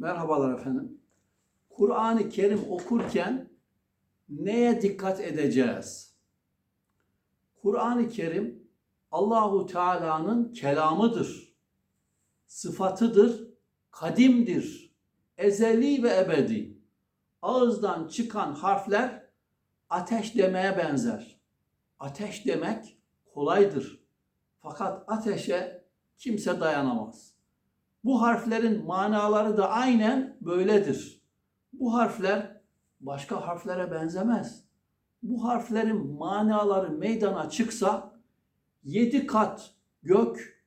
Merhabalar efendim. Kur'an-ı Kerim okurken neye dikkat edeceğiz? Kur'an-ı Kerim Allahu Teala'nın kelamıdır. Sıfatıdır, kadimdir, ezeli ve ebedi. Ağızdan çıkan harfler ateş demeye benzer. Ateş demek kolaydır. Fakat ateşe kimse dayanamaz. Bu harflerin manaları da aynen böyledir. Bu harfler başka harflere benzemez. Bu harflerin manaları meydana çıksa yedi kat gök,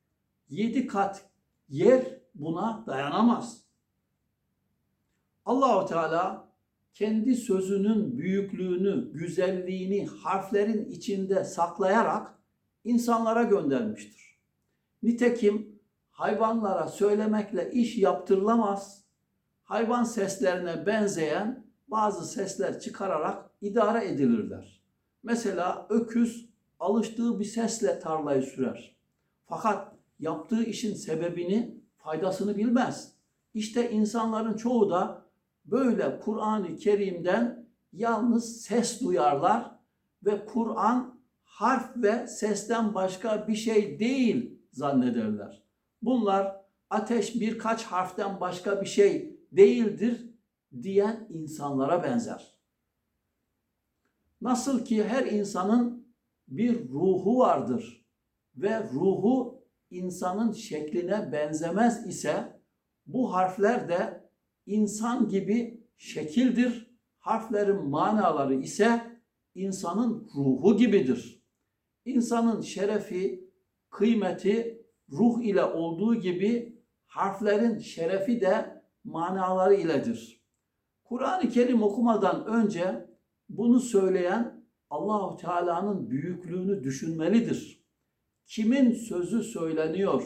yedi kat yer buna dayanamaz. Allahu Teala kendi sözünün büyüklüğünü, güzelliğini harflerin içinde saklayarak insanlara göndermiştir. Nitekim hayvanlara söylemekle iş yaptırılamaz. Hayvan seslerine benzeyen bazı sesler çıkararak idare edilirler. Mesela öküz alıştığı bir sesle tarlayı sürer. Fakat yaptığı işin sebebini, faydasını bilmez. İşte insanların çoğu da böyle Kur'an-ı Kerim'den yalnız ses duyarlar ve Kur'an harf ve sesten başka bir şey değil zannederler. Bunlar ateş birkaç harften başka bir şey değildir diyen insanlara benzer. Nasıl ki her insanın bir ruhu vardır ve ruhu insanın şekline benzemez ise bu harfler de insan gibi şekildir. Harflerin manaları ise insanın ruhu gibidir. İnsanın şerefi, kıymeti ruh ile olduğu gibi harflerin şerefi de manaları iledir. Kur'an-ı Kerim okumadan önce bunu söyleyen Allahu Teala'nın büyüklüğünü düşünmelidir. Kimin sözü söyleniyor,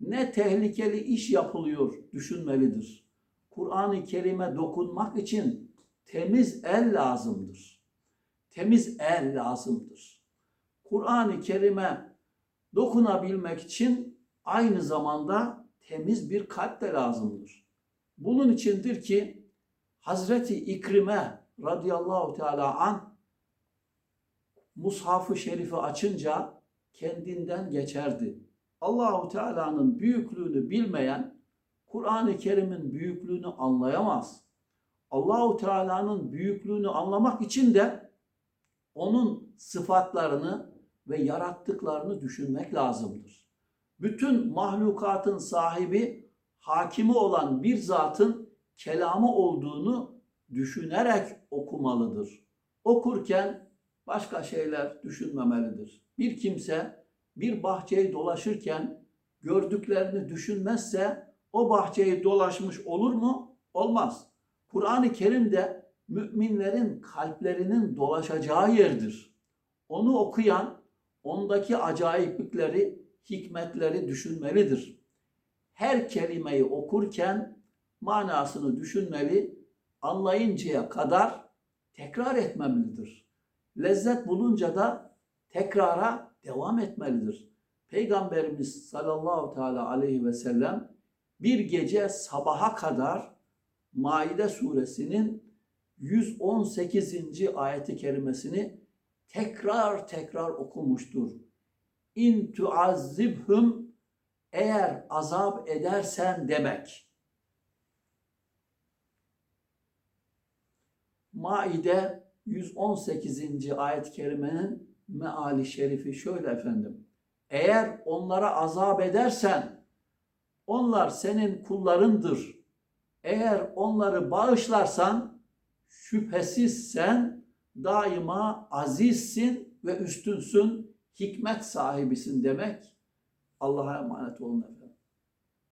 ne tehlikeli iş yapılıyor düşünmelidir. Kur'an-ı Kerim'e dokunmak için temiz el lazımdır. Temiz el lazımdır. Kur'an-ı Kerim'e dokunabilmek için aynı zamanda temiz bir kalp de lazımdır. Bunun içindir ki Hazreti İkrime radıyallahu teala an Mushaf-ı Şerif'i açınca kendinden geçerdi. Allahu Teala'nın büyüklüğünü bilmeyen Kur'an-ı Kerim'in büyüklüğünü anlayamaz. Allahu Teala'nın büyüklüğünü anlamak için de onun sıfatlarını ve yarattıklarını düşünmek lazımdır. Bütün mahlukatın sahibi, hakimi olan bir zatın kelamı olduğunu düşünerek okumalıdır. Okurken başka şeyler düşünmemelidir. Bir kimse bir bahçeyi dolaşırken gördüklerini düşünmezse o bahçeyi dolaşmış olur mu? Olmaz. Kur'an-ı Kerim de müminlerin kalplerinin dolaşacağı yerdir. Onu okuyan ondaki acayiplikleri, hikmetleri düşünmelidir. Her kelimeyi okurken manasını düşünmeli, anlayıncaya kadar tekrar etmemelidir. Lezzet bulunca da tekrara devam etmelidir. Peygamberimiz sallallahu teala aleyhi ve sellem bir gece sabaha kadar Maide suresinin 118. ayeti kerimesini tekrar tekrar okumuştur. İn tuazzibhum eğer azap edersen demek. Maide 118. ayet-i kerimenin meali şerifi şöyle efendim. Eğer onlara azap edersen onlar senin kullarındır. Eğer onları bağışlarsan şüphesiz sen daima azizsin ve üstünsün, hikmet sahibisin demek. Allah'a emanet olun efendim.